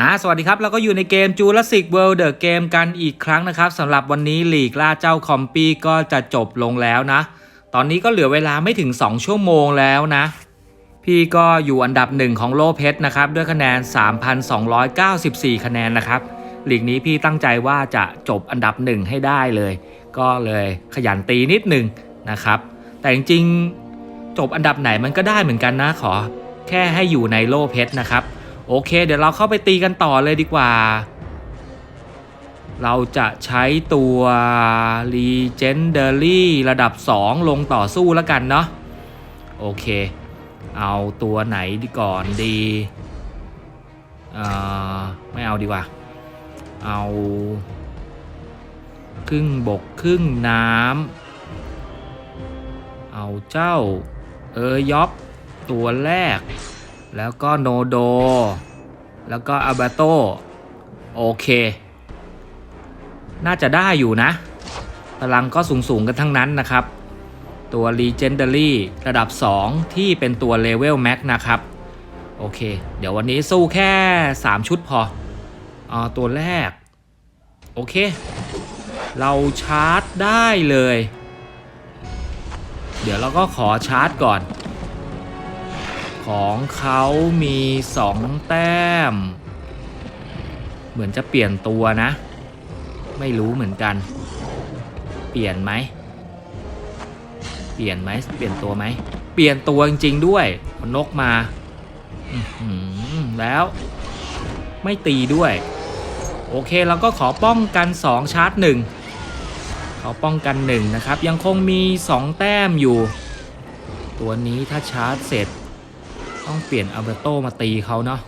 อ่าสวัสดีครับ เราก็อยู่ในเกม Jurassic World The Game กันอีกครั้งนะครับสำหรับวันนี้หลีกล่าเจ้าคอมปี้ก็จะจบลงแล้วนะ ตอนนี้ก็เหลือเวลาไม่ถึง 2 ชั่วโมงแล้วนะ พี่ก็อยู่อันดับหนึ่งของโลเพชรนะครับ ด้วยคะแนน 3,294 คะแนนนะครับหลีกนี้พี่ตั้งใจว่าจะจบอันดับหนึ่งให้ได้เลย ก็เลยขยันตีนิดหนึ่งนะครับ แต่จริงๆจบอันดับไหนมันก็ได้เหมือนกันนะขอ แค่ให้อยู่ในโลเพชรนะครับ โอเค เดี๋ยวเราเข้าไปตีกันต่อเลยดีกว่า เราจะใช้ตัว Legendary ระดับ 2 ลงต่อสู้แล้วกันเนาะโอเค เอาตัวไหนดีก่อนดีไม่เอาดีกว่า เอา ครึ่งบกครึ่งน้ำ เอาเจ้า เออยอบตัวแรก แล้วก็โนโด แล้วก็อาบาโต โอเค น่าจะได้อยู่นะ พลังก็สูงๆกันทั้งนั้นนะครับ ตัว Legendary ระดับ 2 ที่เป็นตัว Level Max นะครับ โอเค เดี๋ยววันนี้สู้แค่ 3 ชุดพออาตัวแรก โอเค เราชาร์จได้เลย เดี๋ยวเราก็ขอชาร์จก่อน ของเขามี 2 แต้ม เหมือนจะเปลี่ยนตัวนะ ไม่รู้เหมือนกัน เปลี่ยนไหม เปลี่ยนไหม เปลี่ยนตัวไหม เปลี่ยนตัวจริงๆด้วยนกมาแล้ว ไม่ตีด้วย โอเคเราก็ขอป้องกัน 2 ชาร์จ1 เขาป้องกัน1นะครับ ยังคงมี 2 แต้มอยู่ ตัวนี้ถ้าชาร์จเสร็จ ต้องเปลี่ยนอัลเบโตมาตีเขาเนาะ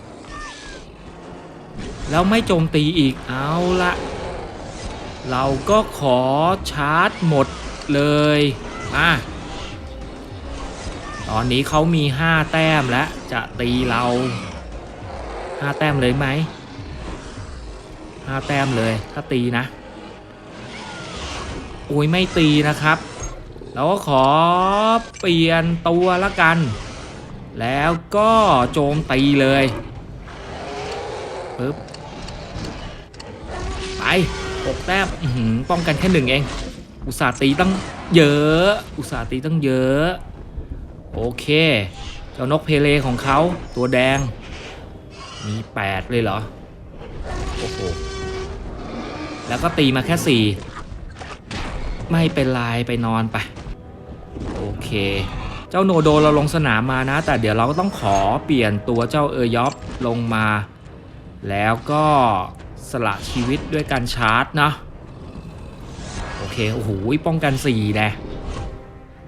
แล้วไม่โจมตีอีกเอาละเราก็ขอชาร์จหมดเลยอะตอนนี้เขามี 5 แต้มแล้วจะตีเรา 5 แต้มเลยไหม 5 แต้มเลยถ้าตีนะ อุ้ยไม่ตีนะครับ เราก็ขอเปลี่ยนตัวละกัน แล้วก็โจมตีเลยปึ๊บไปหกแต้มป้องกันแค่หนึ่งเอง อุตสาห์ตีตั้งเยอะ อุตสาห์ตีตั้งเยอะ โอเค เจ้านกเพเลของเขาตัวแดง มีแปดเลยเหรอ โอ้โห แล้วก็ตีมาแค่สี่ ไม่เป็นไรไปนอนไป โอเค เจ้าโนโดเราลงสนามมานะ แต่เดี๋ยวเราก็ต้องขอเปลี่ยนตัวเจ้าเออยอฟลงมา แล้วก็สละชีวิตด้วยการชาร์จนะโอเค โอ้โหป้องกัน4แนะ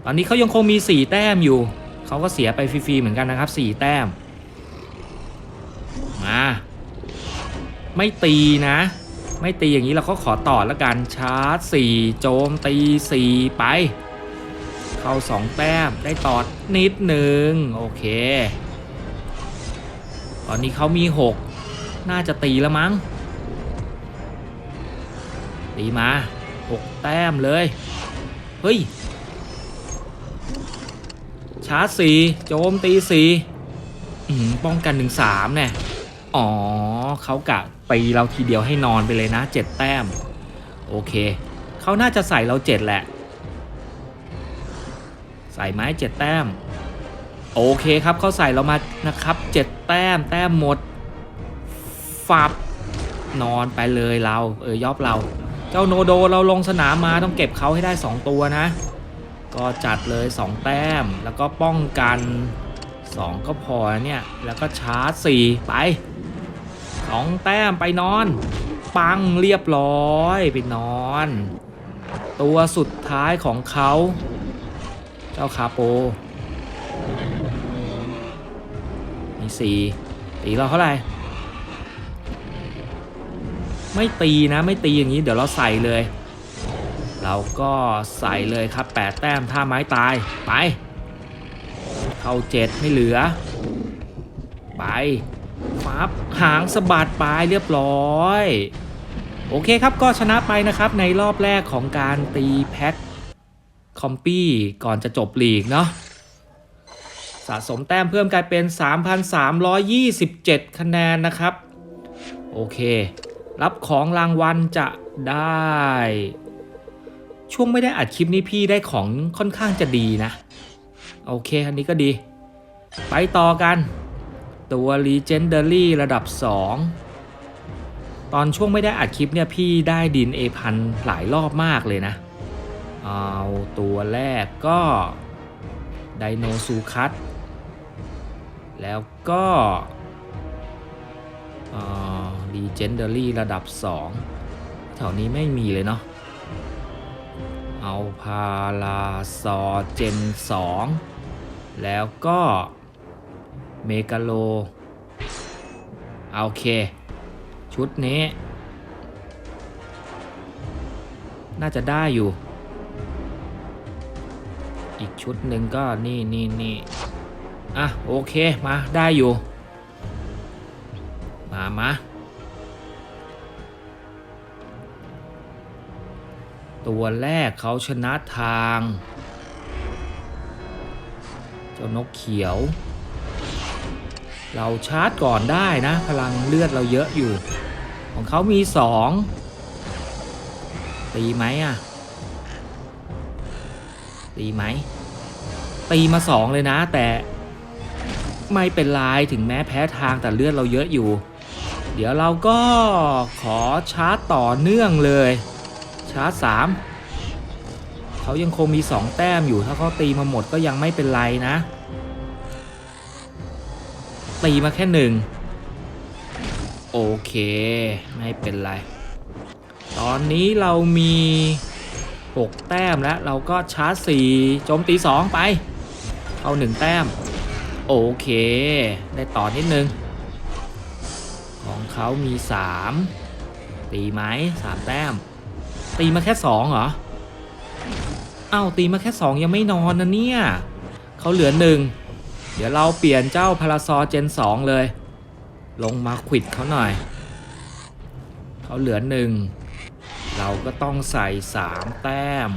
ตอนนี้เขายังคงมี 4 แต้มอยู่ เขาก็เสียไปฟรีๆเหมือนกันนะครับ 4 แต้ม มา ไม่ตีนะ ไม่ตีอย่างนี้เราก็ขอต่อแล้วกันชาร์จ 4 โจมตี 4 ไป เข้า 2 แต้มได้ตอดนิดหนึ่งโอเค ตอนนี้เขามี 6 น่าจะตีแล้วมั้ง ตีมา 6 แต้มเลย เฮ้ย ชาร์จสี่โจมตีสี่ป้องกันหนึ่งสามเนี่ยอ๋อเขากะ ตีเราทีเดียวให้นอนไปเลยนะเจ็ดแต้ม โอเค เขาน่าจะใส่เราเจ็ดแหละ ใส่ไม้เจ็ดแต้ม โอเคครับเขาใส่เรามานะครับเจ็ดแต้ม แต้มหมดฟับนอนไปเลยเรา เออยอบเรา เจ้าโนโดเราลงสนามมาต้องเก็บเขาให้ได้ 2 ตัวนะ ก็จัดเลย 2 แต้มแล้วก็ป้องกัน 2 ก็พอเนี่ย แล้วก็ชาร์จ 4 ไป 2แต้มไปนอน ปังเรียบร้อยไปนอน ตัวสุดท้ายของเขา เจ้าคาโป มีสี่ตีเราเท่าไหร่ ไม่ตีนะไม่ตีอย่างนี้เดี๋ยวเราใส่เลย เราก็ใส่เลยครับแปดแต้มท่าไม้ตาย ไป เข้าเจ็ดไม่เหลือ ไป ฟับหางสะบัดไปเรียบร้อย โอเคครับก็ชนะไปนะครับในรอบแรกของการตีแพ็คคอมปี้ก่อนจะจบลีกเนาะสะสมแต้มเพิ่มกลายเป็น 3,327 คะแนนนะครับ โอเค รับของรางวัลจะได้ ช่วงไม่ได้อัดคลิปนี้พี่ได้ของค่อนข้างจะดีนะ โอเค อันนี้ก็ดี ไปต่อกัน ตัว Legendary ระดับ 2 ตอนช่วงไม่ได้อัดคลิปเนี่ยพี่ได้ดิน A พันหลายรอบมากเลยนะ เอาตัวแรกก็ไดโนซูคัตแล้วก็รีเจนเดอรี่ระดับ 2 แถวนี้ไม่มีเลยเนาะ เอาพาราซอเจน 2 แล้วก็ เมกาโลโอเค ชุดนี้ น่าจะได้อยู่ อีกชุดหนึ่งก็นี่นี่นี่อะ โอเค มาได้อยู่ มามาตัวแรกเขาชนะทาง เจ้านกเขียว เราชาร์จก่อนได้นะ พลังเลือดเราเยอะอยู่ ของเขามีสองตีไหมอะ ตีไหม ตีมาสองเลยนะ แต่ไม่เป็นไรถึงแม้แพ้ทางแต่เลือดเราเยอะอยู่ เดี๋ยวเราก็ขอชาร์จต่อเนื่องเลย ชาร์จสามเขายังคงมีสองแต้มอยู่ถ้าเขาตีมาหมดก็ยังไม่เป็นไรนะ ตีมาแค่หนึ่งโอเค ไม่เป็นไร ตอนนี้เรามี 6 แต้มแล้ว เราก็ชาร์จ4โจมตี 2 ไป เข้า 1 แต้ม โอเค ได้ต่อนิดนึง ของเขามี 3 ตีไหม3 แต้ม ตีมาแค่ 2 เหรอ เอ้า ตีมาแค่ 2 ยังไม่นอนนะเนี่ย เขาเหลือ 1 เดี๋ยวเราเปลี่ยนเจ้าพาราซอเจน 2 เลย ลงมาขวิดเขาหน่อย เขาเหลือ1เราก็ต้องใส่ 3 แต้ม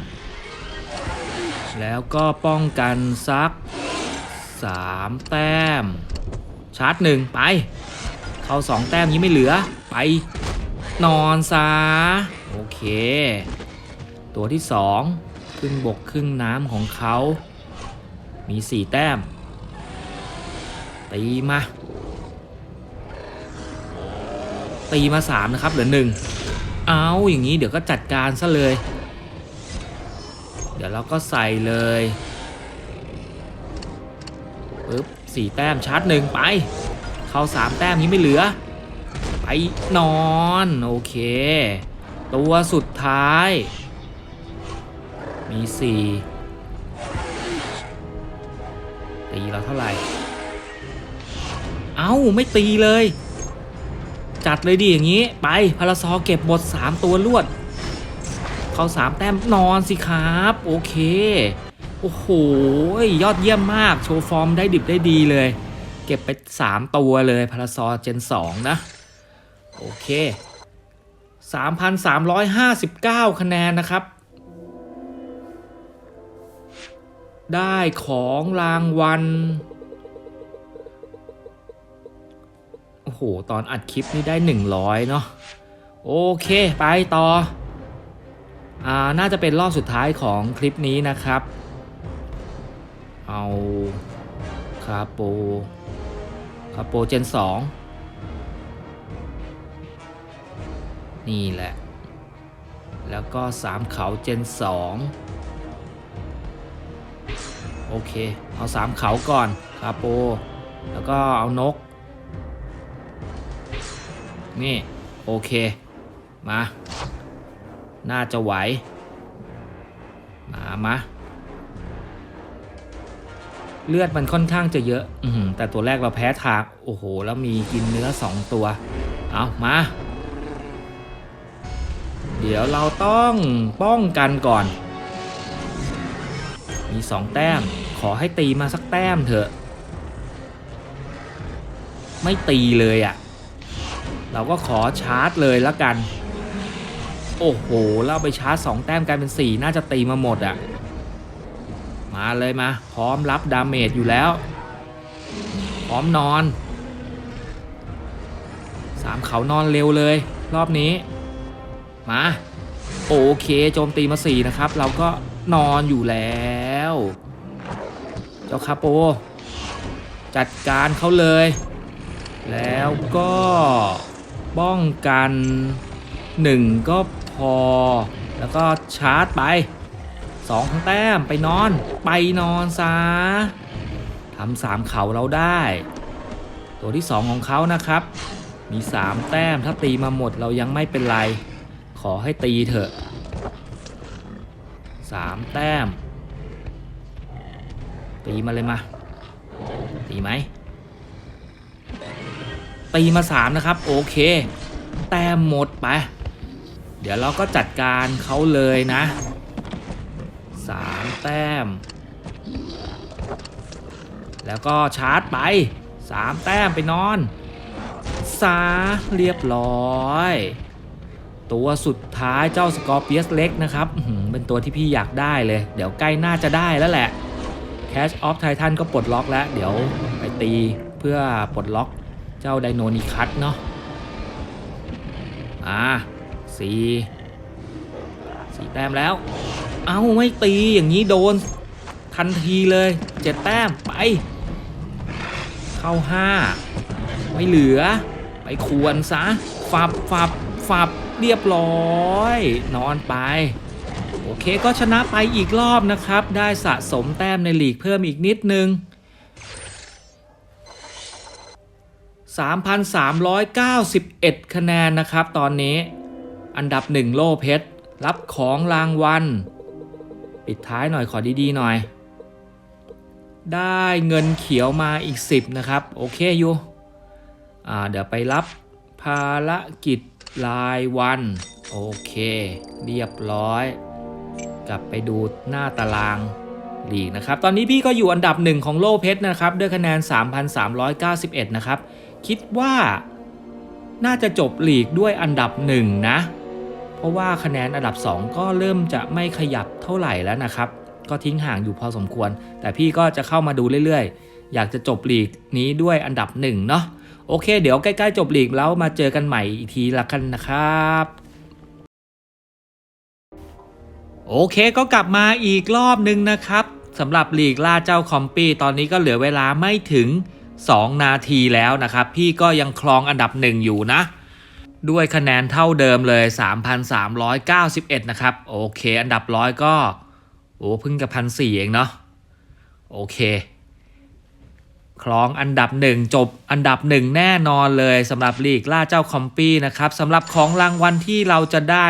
แล้วก็ป้องกันซัก 3 แต้ม ชาร์จหนึ่งไป เข้า 2 แต้มนี้ไม่เหลือไป นอนซะโอเค ตัวที่ 2 ครึ่งบกครึ่งน้ำของเขามี 4 แต้ม ตีมาตีมา3นะครับเหลือ1เอาอย่างนี้เดี๋ยวก็จัดการซะเลย เดี๋ยวเราก็ใส่เลยปึ๊บสี่แต้มชาร์จหนึ่งไป เข้าสามแต้มนี้ไม่เหลือ ไปนอนโอเค ตัวสุดท้าย มีสี่ตีเราเท่าไหร่ เอ้าไม่ตีเลย จัดเลยดิอย่างนี้ ไปพาราซอเก็บหมด3ตัวลวด เขา3แต้มนอนสิครับ โอเค โอ้โห ยอดเยี่ยมมาก โชว์ฟอร์มได้ดิบได้ดีเลย เก็บไป 3 ตัวเลยพาราซอเจน 2 นะ โอเค 3,359 คะแนนนะครับได้ของรางวัล โอ้โห ตอนอัดคลิปนี่ได้ 100 เนาะโอเค ไปต่ออ่าน่าจะเป็นรอบสุดท้ายของคลิปนี้นะครับ เอาคาโปคาโปเจน 2 นี่แหละ แล้วก็ 3 เขาเจน 2 โอเค เอา 3 เขาก่อนคาโป แล้วก็เอานก นี่ โอเค มา น่าจะไหว มามาเลือดมันค่อนข้างจะเยอะ อืแต่ตัวแรกเราแพ้ทาง โอ้โห แล้วมีกินเนื้อสองตัว เอามา เดี๋ยวเราต้องป้องกันก่อน มีสองแต้ม ขอให้ตีมาสักแต้มเถอะ ไม่ตีเลยอะ่ะ เราก็ขอชาร์จเลยละกัน โอ้โห เราไปชาร์จ 2 แต้มกลายเป็น 4 น่าจะตีมาหมดอะ่ะ มาเลยมา พร้อมรับดาเมจอยู่แล้ว พร้อมนอนสามเขานอนเร็วเลย รอบนี้ มา โอเคโจมตีมาสี่นะครับ เราก็นอนอยู่แล้ว เจ้าคาโป จัดการเขาเลย แล้วก็ ป้องกันหนึ่งก็พอ แล้วก็ชาร์จไปสองทั้งแต้มไปนอน ไปนอนซะทำสามเขาเราได้ ตัวที่สองของเขานะครับ มีสามแต้มถ้าตีมาหมดเรายังไม่เป็นไร ขอให้ตีเถอะสามแต้ม ตีมาเลยมา ตีไหม ตีมาสามนะครับโอเค แต้มหมดไป เดี๋ยวเราก็จัดการเขาเลยนะสามแต้ม แล้วก็ชาร์จไปสามแต้มไปนอนซาเรียบร้อย ตัวสุดท้ายเจ้าสกอร์เปียสเล็กนะครับเป็นตัวที่พี่อยากได้เลย เดี๋ยวใกล้น่าจะได้แล้วแหละ Cash of Titan ก็ปลดล็อกแล้ว เดี๋ยวไปตีเพื่อปลดล็อก เจ้าไดโนนิคัตเนาะอ่าสี่สี่แต้มแล้ว เอาไม่ตีอย่างนี้โดน ทันทีเลยเจ็ดแต้มไป เข้าห้าไม่เหลือ ไปควรซะฝับฝับฝับเรียบร้อย นอนไป โอเคก็ชนะไปอีกรอบนะครับ ได้สะสมแต้มในลีกเพิ่มอีกนิดนึง 3,391 คะแนนนะครับ ตอนนี้อันดับ 1 โล่เพชรรับของรางวัล ปิดท้ายหน่อยขอดีๆหน่อย ได้เงินเขียวมาอีก 10 นะครับ โอเคอยู่เดี๋ยวไปรับภารกิจรายวัน โอเค เรียบร้อย กลับไปดูหน้าตารางลีกนะครับ ตอนนี้พี่ก็อยู่อันดับหนึ่งของโลเพชรนะครับ ด้วยคะแนน 3,391 นะครับ คิดว่าน่าจะจบลีกด้วยอันดับหนึ่งนะ เพราะว่าคะแนนอันดับ 2 ก็เริ่มจะไม่ขยับเท่าไหร่แล้วนะครับ ก็ทิ้งห่างอยู่พอสมควร แต่พี่ก็จะเข้ามาดูเรื่อยๆ อยากจะจบลีกนี้ด้วยอันดับหนึ่งเนาะโอเค เดี๋ยวใกล้ๆจบลีกแล้วมาเจอกันใหม่อีกทีละกันนะครับโอเคก็กลับมาอีกรอบหนึ่งนะครับสำหรับลีกล่าเจ้าคอมปี้ตอนนี้ก็เหลือเวลาไม่ถึง 2 นาทีแล้วนะครับ พี่ก็ยังครองอันดับหนึ่งอยู่นะ ด้วยคะแนนเท่าเดิมเลย 3,391 นะครับ โอเค อันดับร้อยก็ โอ้พิ่งกับพันสี่เองเนาะโอเคครองอันดับหนึ่งจบอันดับหนึ่งแน่นอนเลยสำหรับลีกล่าเจ้าคอมปี้นะครับสำหรับของรางวัลที่เราจะได้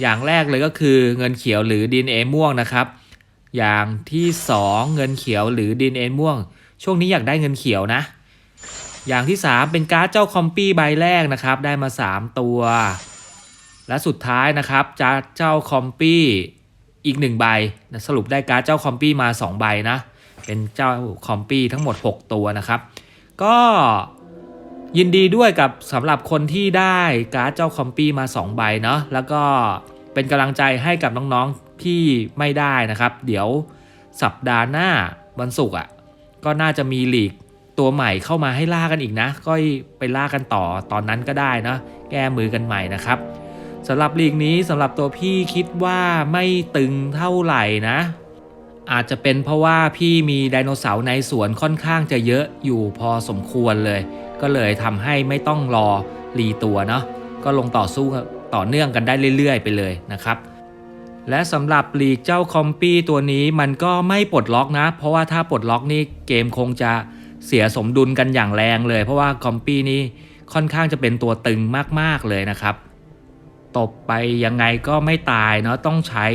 อย่างแรกเลยก็คือเงินเขียวหรือดินเอม่วงนะครับ อย่างที่ 2 เงินเขียวหรือดินเอม่วง ช่วงนี้อยากได้เงินเขียวนะ อย่างที่ 3 เป็นการ์ดเจ้าคอมปี้ใบแรกนะครับ ได้มา 3 ตัว และสุดท้ายนะครับจะเจ้าคอมปี้อีก 1 ใบนะสรุปได้การ์ดเจ้าคอมปี้มา 2 ใบนะ เป็นเจ้าคอมปี้ทั้งหมด 6 ตัวนะครับ ก็ยินดีด้วยกับสำหรับคนที่ได้การ์ดเจ้าคอมปี้มา 2 ใบเนาะแล้วก็เป็นกำลังใจให้กับน้องๆที่ไม่ได้นะครับ เดี๋ยวสัปดาห์หน้าวันศุกร์อะ ก็น่าจะมีลีกตัวใหม่เข้ามาให้ล่ากันอีกนะ ก็ไปล่ากันต่อตอนนั้นก็ได้นะแก้มือกันใหม่นะครับสำหรับลีกนี้สำหรับตัวพี่คิดว่าไม่ตึงเท่าไหร่นะ อาจจะเป็นเพราะว่าพี่มีไดโนเสาร์ในสวนค่อนข้างจะเยอะอยู่พอสมควรเลย ก็เลยทำให้ไม่ต้องรอรีตัวเนาะก็ลงต่อสู้ต่อเนื่องกันได้เรื่อยๆ ไปเลยนะครับ และสำหรับลีกเจ้าคอมปี้ตัวนี้มันก็ไม่ปลดล็อกนะ เพราะว่าถ้าปลดล็อกนี่เกมคงจะเสียสมดุลกันอย่างแรงเลย เพราะว่าคอมปี้นี่ค่อนข้างจะเป็นตัวตึงมากๆเลยนะครับตบไปยังไงก็ไม่ตายเนาะต้องใช้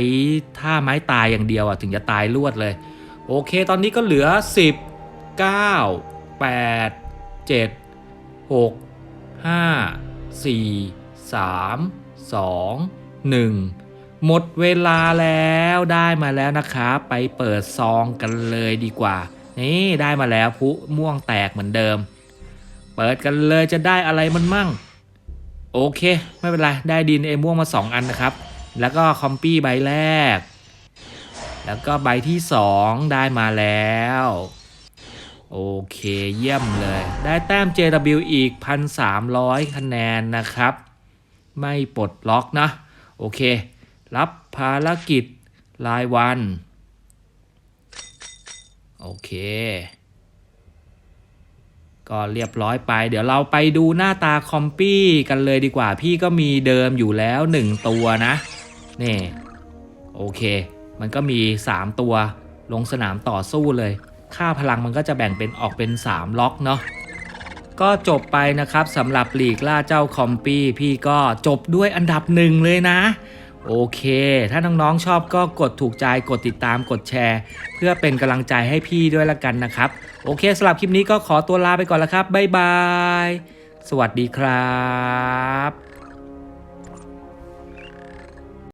ท่าไม้ตายอย่างเดียวอะถึงจะตายรวดเลย โอเค ตอนนี้ก็เหลือ 10 9 8 7 6 5 4 3 2 1 หมดเวลาแล้วได้มาแล้วนะครับไปเปิดซองกันเลยดีกว่า นี่ได้มาแล้วพุม่วงแตกเหมือนเดิม เปิดกันเลยจะได้อะไรมันมั่ง โอเค ไม่เป็นไร ได้ดินเอม่วงมา 2 อันนะครับ แล้วก็คอมปี้ใบแรก แล้วก็ใบที่ 2 ได้มาแล้ว โอเคเยี่ยมเลย ได้แต้ม JW อีก 1,300 คะแนนนะครับ ไม่ปลดล็อกนะ โอเค รับภารกิจรายวัน โอเค ก็เรียบร้อยไป เดี๋ยวเราไปดูหน้าตาคอมปี้กันเลยดีกว่า พี่ก็มีเดิมอยู่แล้ว1ตัวนะ นี่ โอเค มันก็มี3ตัวลงสนามต่อสู้เลย ค่าพลังมันก็จะแบ่งเป็นออกเป็น3ล็อกเนาะก็จบไปนะครับสำหรับหลีกล่าเจ้าคอมปี้พี่ก็จบด้วยอันดับหนึ่งเลยนะ โอเค ถ้าน้องๆชอบก็กดถูกใจ กดติดตาม กดแชร์ เพื่อเป็นกำลังใจให้พี่ด้วยละกันนะครับ โอเคสำหรับคลิปนี้ก็ขอตัวลาไปก่อนแล้วครับ บ๊ายบาย สวัสดีครับ